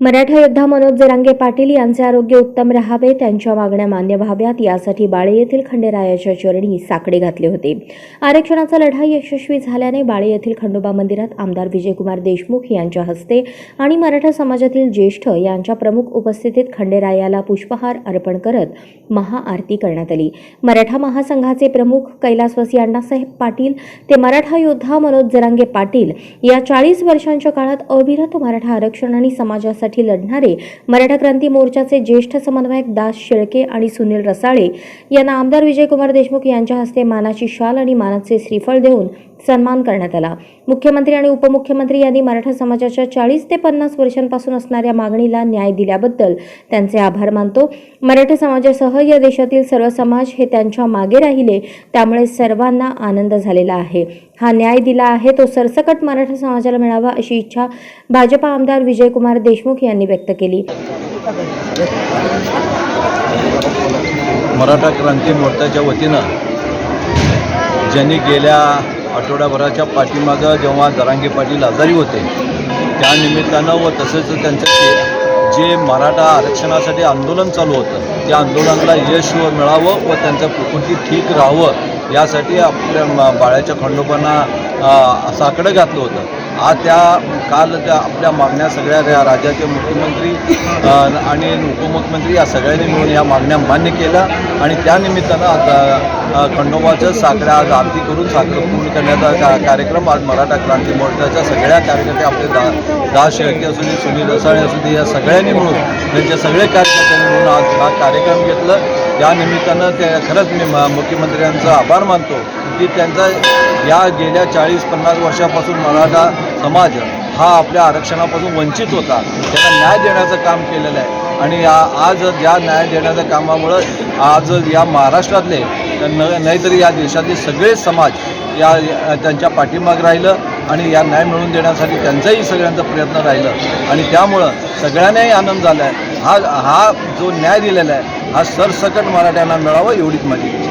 मराठा योद्धा मनोज जरांगे पाटील यांचे आरोग्य उत्तम राहावे त्यांच्या मागण्या मान्य व्हाव्यात. यासाठी बाळे येथील खंडेरायाच्या चरणी साकडे घातले होते. आरक्षणाचा लढा यशस्वी झाल्याने बाळे येथील खंडोबा मंदिरात आमदार विजयकुमार देशमुख यांच्या हस्ते आणि मराठा समाजातील ज्येष्ठ यांच्या प्रमुख उपस्थितीत खंडेरायाला पुष्पहार अर्पण करत महाआरती करण्यात आली. मराठा महासंघाचे प्रमुख कैलासवासी अण्णासाहेब पाटील ते मराठा योद्धा मनोज जरांगे पाटील या चाळीस वर्षांच्या काळात अविरत मराठा आरक्षण आणि समाजासाठी लढणारे मराठा क्रांती मोर्चाचे ज्येष्ठ समन्वयक दास शेळके आणि सुनील रसाळे यांना आमदार विजयकुमार देशमुख यांच्या हस्ते मानाची शाल आणि मानाचे श्रीफळ देऊन सन्मान करण्यात आला. मुख्यमंत्री आणि उपमुख्यमंत्री यांनी मराठा समाजाच्या चाळीस ते पन्नास वर्षांपासून असणाऱ्या मागणीला न्याय दिल्याबद्दल त्यांचे आभार मानतो. मराठा समाजासह या देशातील सर्व समाज हे त्यांच्या मागे राहिले त्यामुळे सर्वांना आनंद झालेला आहे. हा न्याय दिला आहे तो सरसकट मराठा समाजाला मिळावा अशी इच्छा भाजपा आमदार विजयकुमार देशमुख यांनी व्यक्त केली. मराठा क्रांती मोर्चाच्या वतीनं ज्यांनी गेल्या आठवड्याभराच्या पाठीमागं जेव्हा जरांगे पाटील आजारी होते त्या निमित्तानं व तसेच त्यांचं जे- जे मराठा आरक्षणासाठी आंदोलन चालू होतं त्या आंदोलनाला यश व मिळावं व त्यांचं प्रकृती ठीक राहावं यासाठी आपल्या बाळाच्या बाळ्याच्या खंडोबांना अ, साकडं घातलं होतं. आज त्या काल त्या आपल्या मागण्या सगळ्या राज्याचे मुख्यमंत्री आणि उपमुख्यमंत्री या सगळ्यांनी मिळून या मागण्या मान्य केल्या. आणि त्यानिमित्तानं आज अ, खंडोबाचं साकडं आज आरती करून साकडं पूर्ण करण्याचा का कार्यक्रम आज मराठा क्रांती मोर्चाच्या सगळ्या कार्यकर्ते आपले दा दास शेळके असू दे सुनील रसाळे असू दे या सगळ्यांनी मिळून त्यांचे सगळे कार्यकर्त्यांनी मिळून आज हा कार्यक्रम घेतलं. त्या निमित्तानं ते खरंच मी म- मुख्यमंत्र्यांचा आभार मानतो की त्यांचा या गेल्या चाळीस पन्नास वर्षापासून मराठा समाज हा आपल्या आरक्षणापासून वंचित होता. त्याला न्याय देण्याचं काम केलेलं आहे. आणि या- आज या न्याय देण्याच्या कामामुळं आज या महाराष्ट्रातले न नाहीतरी या देशातले सगळे समाज या त्यांच्या पाठीमाग राहिलं आणि या न्याय मिळवून देण्यासाठी त्यांचाही सगळ्यांचा प्रयत्न राहिलं. आणि त्यामुळं सगळ्यांनाही आनंद झाला आहे हा हा जो न्याय दिलेला आहे हा सरसकट मराठ्यांना मिळावा एवढीच माझी इच्छा.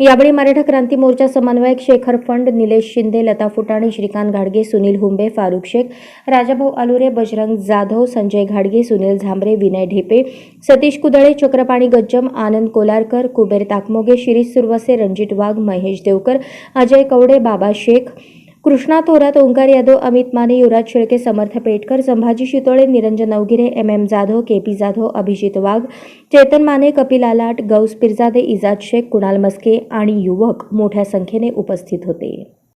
यावेळी मराठा क्रांती मोर्चा समन्वयक शेखर फंड निलेश शिंदे लता फुटाणे श्रीकांत घाडगे सुनील हुंबे फारुख शेख राजाभाऊ आलुरे बजरंग जाधव संजय घाडगे सुनील झांबरे विनय ढेपे सतीश कुदळे चक्रपाणी गज्जम आनंद कोलारकर कुबेर ताकमोगे शिरीष सुरवसे रणजित वाघ Mahesh Devkar Ajay Kawade Baba Shaikh Krishna Thorat Omkar Yadav Amit Mane Yuvraj Shelke Samarth Petkar Sambhaji Shitole Niranjan Avagire M M Jadhav K P Jadhav Abhijit Wagh Chetan Mane Kapil Alat Gaus Pirjade Ijad Shaikh Kunal Maske आणि युवक मोठ्या संख्येने उपस्थित होते.